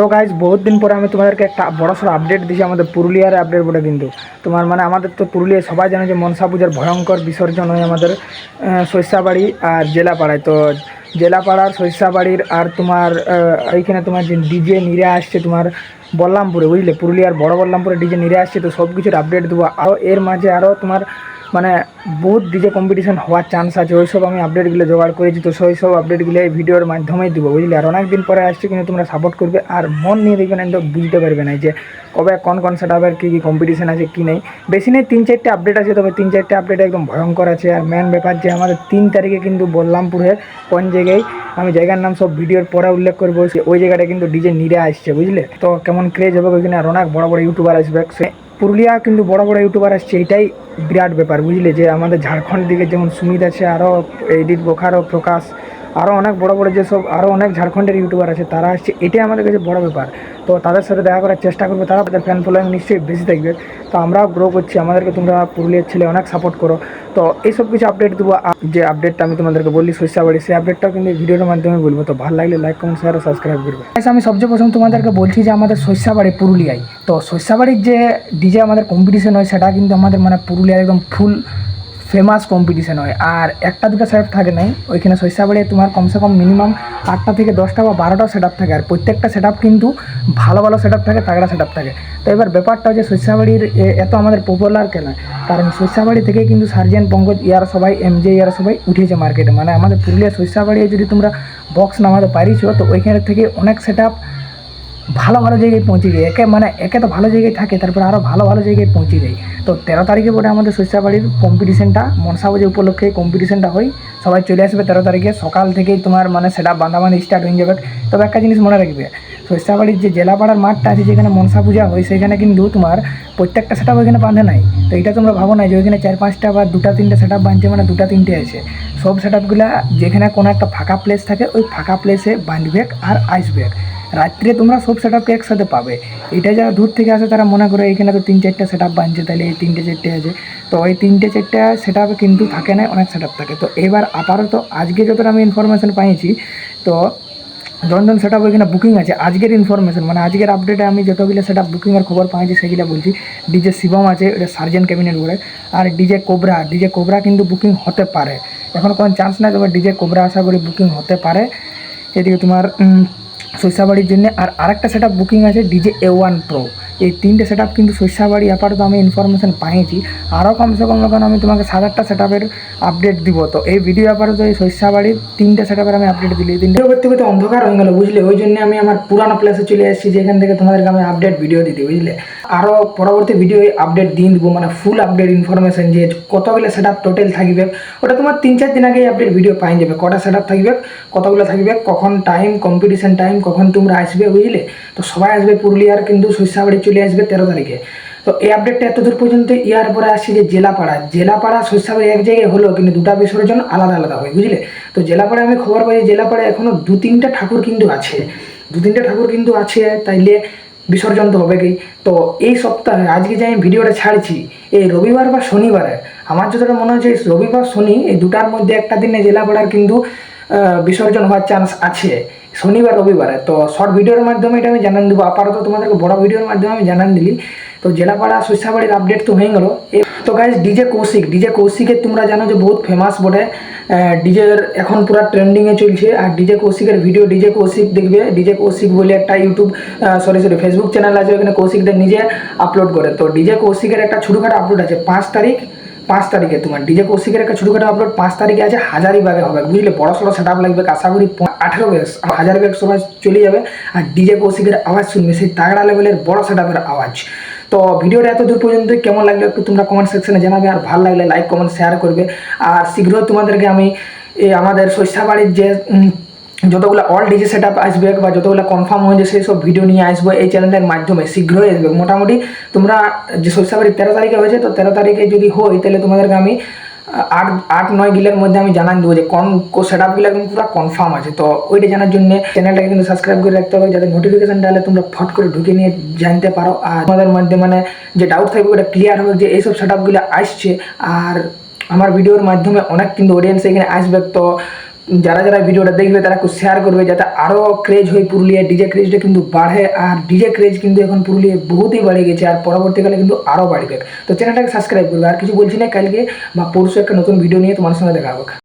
তো গাইজ বহুত দিন পরে আমি তোমাদেরকে একটা বড় সড়ো আপডেট দিছি আমাদের পুরুলিয়ার আপডেট বলে কিন্তু। তোমার মানে আমাদের তো পুরুলিয়ায় সবাই জানে যে মনসা পূজার ভয়ঙ্কর বিসর্জন হয় আমাদের শস্যাবাড়ি আর জেলাপাড়ায়। তো জেলাপাড়ার শস্যাবাড়ির আর তোমার এইখানে তোমার যে ডিজে নিরে আসছে তোমার বল্লামপুরে, বুঝলে? পুরুলিয়ার বড় বল্লামপুরে ডিজে নিরে আসছে, তো সব কিছুর আপডেট দেবো। আরও এর মাঝে আরও তোমার মানে বহুত ডিজে কম্পিটিশন হওয়ার চান্স আছে, ওইসব আমি আপডেটগুলো জোগাড় করেছি তো সেই সব আপডেটগুলো এই ভিডিওর মাধ্যমেই দিব, বুঝলে? আর অনেক দিন পরে আসছে কিন্তু তোমরা সাপোর্ট করবে, আর মন নিয়ে দেখবে না, একদম বুঝতে পারবে না যে কবে, কোন কোন সেট আপের কী কী কম্পিটিশন আছে, কী নেই। বেশি নেই, তিন, চারটে আপডেট আছে, তবে তিন, চারটে আপডেট একদম ভয়ঙ্কর আছে। আর মেন ব্যাপার যে আমাদের তিন তারিখে কিন্তু বললামপুরের কোন জায়গায়, আমি জায়গার নাম সব ভিডিওর পরে উল্লেখ করব ওই জায়গাটা কিন্তু ডিজে নিরে আসছে, বুঝলে? তো কেমন ক্রেজ হবে ওইখানে, আর অনেক বড় বড় ইউটিউবার আসবে পুরুলিয়া কিন্তু বড় বড় ইউটিউবার আসছে, এটাই বিরাট ব্যাপার, বুঝলে? যে আমাদের ঝাড়খণ্ড দিকে যেমন সুমিত আছে আরও এডিট বোখারও প্রকাশ আরও অনেক বড় বড় যেসব আরও অনেক ঝাড়খণ্ডের ইউটিউবার আছে, তারা আসছে, এটাই আমাদের কাছে বড় ব্যাপার। তো তাদের সাথে দেখা করার চেষ্টা করবে, তারা তাদের ফ্যান ফলোয়িং নিশ্চয়ই বেশি থাকবে তো আমরাও গ্রো করছি, আমাদেরকে তোমরা পুরুলিয়ার ছেলে অনেক সাপোর্ট করো। তো এইসব কিছু আপডেট দেবো। যে আপডেটটা আমি তোমাদেরকে বলি শস্যাবাড়ি সেই আপডেটটাও কিন্তু ভিডিওর মাধ্যমে বলব। তো ভালো লাগলে লাইক কমেন্ট শেয়ার সাবস্ক্রাইব করবে। আমি সবচেয়ে প্রথম তোমাদেরকে বলছি যে আমাদের শস্যাবাড়ি পুরুলিয়ায়। তো শস্যাবাড়ির যে ডিজে আমাদের কম্পিটিশন হয়, সেটা কিন্তু আমাদের মানে পুরুলিয়ার একদম ফুল ফেমাস কম্পিটিশান হয়। আর একটা দুটো সেট থাকে নাই, ওইখানে শস্যাবাড়ি তোমার কমসে কম মিনিমাম আটটা থেকে দশটা বা বারোটা সেট থাকে। আর প্রত্যেকটা সেট কিন্তু ভালো ভালো সেট থাকে, তাগড়া সেট থাকে। তো এবার ব্যাপারটা হচ্ছে শস্যাবাড়ির এ- এত আমাদের পপুলার কেন? কারণ শস্যাবাড়ি থেকে কিন্তু সার্জেন পঙ্কজ ইয়ার সবাই এমজে ইয়ার সবাই উঠেছে মার্কেটে মানে আমাদের পুরুলিয়া শস্যাবাড়ি যদি তোমরা বক্স নামাতে পারিছো, তো ওইখানে থেকে অনেক সেট ভালো ভালো জায়গায় পৌঁছে যায়। একে মানে একে তো ভালো জায়গায় থাকে, তারপরে আরও ভালো ভালো জায়গায় পৌঁছে যায়। তো তেরো তারিখে পরে আমাদের শস্যাবাড়ির কম্পিটিশনটা মনসা পুজো উপলক্ষে কম্পিটিশনটা হয়। সবাই চলে আসবে তেরো তারিখে। সকাল থেকেই তোমার মানে সেটা বাঁধাবাঁধি স্টার্ট হয়ে যাবে। তবে একটা জিনিস মনে রাখবে, শস্যাবাড়ির যে জেলাপাড়ার মাঠটা আছে যেখানে মনসা পূজা হয়, সেখানে কিন্তু তোমার প্রত্যেকটা সেটা ওইখানে বাঁধে নাই। তো এটা তোমরা ভাবো না যে ওইখানে চার পাঁচটা বা দুটা তিনটে সেট আপ বাঁধছে মানে দুটা তিনটে আছে। সব সেট আপগুলা যেখানে কোনো একটা ফাঁকা প্লেস থাকে, ওই ফাঁকা প্লেসে বাঁধবে আর আসবে রাত্রে তোমরা সব সেট আপকে একসাথে পাবে। এটা যারা দূর থেকে আসে তারা মনে করে এখানে তো তিন চারটে সেট আপ বানছে, তাহলে এই তিনটে চারটে আছে। তো ওই তিনটে চারটে সেট আপে কিন্তু থাকে না, অনেক সেট আপ থাকে। তো এবার আপাতত আজকে যতটা আমি ইনফরমেশন পাইছি, তো জনজন সেট আপ ওইখানে বুকিং আছে। আজকের ইনফরমেশন মানে আজকের আপডেটে আমি যতগুলো সেট আপ বুকিংয়ের খবর পাইছি সেগুলো বলছি। ডিজে শিবম আছে এটা সার্জেন ক্যাবিনেট বলে। আর ডিজে কোবরা ডিজে কোবরা কিন্তু বুকিং হতে পারে। এখন কোনো চান্স নাই, তবে ডিজে কোবরা আশা করি বুকিং হতে পারে। এদিকে তোমার উম, শস্যাবাড়ির জন্য। আর আরেকটা সেটা বুকিং আছে ডিজে এ ওয়ান প্রো এই তিনটে সেট আপ কিন্তু শস্যাবাড়ি আপাতত আমি ইনফরমেশন পাইছি আরও কমসে কম এখন আমি তোমাকে সাত আটটা সেট আপের আপডেট দিব। তো এই ভিডিও আপাতত এই শস্যাবাড়ির তিনটে সেট আপের আমি আপডেট দিলি। তিনটে করতে করতে অন্ধকার হয়ে গেল, বুঝলে? ওই জন্য আমি আমার পুরানো প্লেসে চলে এসেছি যেখান থেকে তোমাদেরকে আমি আপডেট ভিডিও দিতে, বুঝলে? আরও পরবর্তী ভিডিও আপডেট দিয়ে দিব মানে ফুল আপডেট ইনফরমেশন যে কতগুলো সেট আপ টোটাল থাকবে। ওটা তোমার তিন চার দিন আগেই আপডেট ভিডিও পাই যাবে, কটা সেট আপ থাকবে, কতগুলো থাকবে, কখন টাইম কম্পিটিশন টাইম কখন তোমরা আসবে, বুঝলে? তো সবাই আসবে পুরুলিয়ার, কিন্তু শস্যাবাড়ি চলে আসবে তেরো তারিখে। তো এই আপডেটটা এত দূর পর্যন্ত ইয়ার পরে আসছে যে জেলাপাড়া। জেলাপাড়া শস্যাবাড়ি এক জায়গায় হলো, কিন্তু দুটা বিসর্জন আলাদা আলাদা হয়, বুঝলে? তো জেলাপাড়ায় আমি খবর পাই জেলাপাড়ায় এখনও দু তিনটা ঠাকুর কিন্তু আছে। দু তিনটা ঠাকুর কিন্তু আছে, তাইলে বিসর্জন তো হবে কি তো এই সপ্তাহে আজকে যে আমি ভিডিওটা ছাড়ছি, এই রবিবার বা শনিবারে, আমার যতটা মনে হচ্ছে রবিবার, শনি, এই দুটার মধ্যে একটা দিনে জেলাপাড়ার কিন্তু বিসর্জন হওয়ার চান্স আছে। শনিবার, রবিবারে। তো শর্ট ভিডিওর মাধ্যমে এটা আমি জানান দেবো। আপাতত তোমাদেরকে বড় ভিডিওর মাধ্যমে আমি জানান দিলি। তো জেলাপাড়া শস্যাবাড়ির আপডেট তো হয়ে গেল। তো গাইজ ডিজে কৌশিক ডিজে কৌশিকের তোমরা জানো যে বহুত ফেমাস বটে। ডিজের এখন পুরো ট্রেন্ডিংয়ে চলছে। আর ডিজে কৌশিকের ভিডিও ডিজে কৌশিক দেখবে। ডিজে কৌশিক বলে একটা YouTube sorry sorry Facebook channel আছে। ওখানে কৌশিকদের নিজে আপলোড করে। তো ডিজে কৌশিকের একটা ছোটোখাটো আপলোড আছে। পাঁচ তারিখ পাঁচ তারিখে তোমার ডিজে কৌশিকের একটা ছোটোখাটো আপলোড পাঁচ তারিখে আছে হাজারিবাগে হবে। বুঝলে? বড় সড়ো সেট লাগবে আশা করি প- আঠেরো ব্যাগ সবাই চলে যাবে। আর ডিজে কৌশিকের আওয়াজ শুনবে, সেই তাগড়া লেভেলের বড় সেট আওয়াজ। তো ভিডিওটা এত দূর পর্যন্ত কেমন লাগল একটু তোমরা কমেন্ট সেকশনে জানাবে, আর ভালো লাগলে লাইক কমেন্ট শেয়ার করবে। আর শীঘ্রই তোমাদেরকে আমি আমাদের শস্যাবাড়ির যে যতগুলো অল ডিজে সেট আপ আসবে বা যতগুলো কনফার্ম হয়েছে সেই সব ভিডিও নিয়ে আসব এই চ্যানেলের মাধ্যমে, শীঘ্রই আসবে। মোটামুটি তোমরা যে শস্যাবাড়ি তেরো তারিখে হয়েছে, তো তেরো তারিখে যদি হয়, তাহলে তোমাদেরকে আমি আট আট, নয় গিলের মধ্যে আমি জানান দেবো যে কোন সেট আপগুলো কিন্তু পুরো কনফার্ম আছে। তো ওইটা জানার জন্য চ্যানেলটাকে কিন্তু সাবস্ক্রাইব করে রাখতে হবে, যাতে নোটিফিকেশনটা ডালে তোমরা ফট করে ঢুকে নিয়ে জানতে পারো। আর তোমাদের মধ্যে মানে যে ডাউট থাকবে, ওটা ক্লিয়ার হবে যে এইসব সেট আপগুলো আসছে। আর আমার ভিডিওর মাধ্যমে অনেক কিন্তু অডিয়েন্স এখানে আসবে। তো যারা যারা ভিডিওটা দেখবে তারা একটু শেয়ার করবে যাতে আরও ক্রেজ হয় পুরুলিয়ায় ডিজে ক্রেজটা কিন্তু বাড়ে। আর ডিজে ক্রেজ কিন্তু এখন পুরুলিয়ায় বহুতই বেড়ে গেছে আর পরবর্তীকালে কিন্তু আরও বাড়বে। তো চ্যানেলটাকে সাবস্ক্রাইব করবে। আর কিছু বলছি না, কালকে বা পরশু একটা নতুন ভিডিও নিয়ে তোমার সঙ্গে দেখা হবে।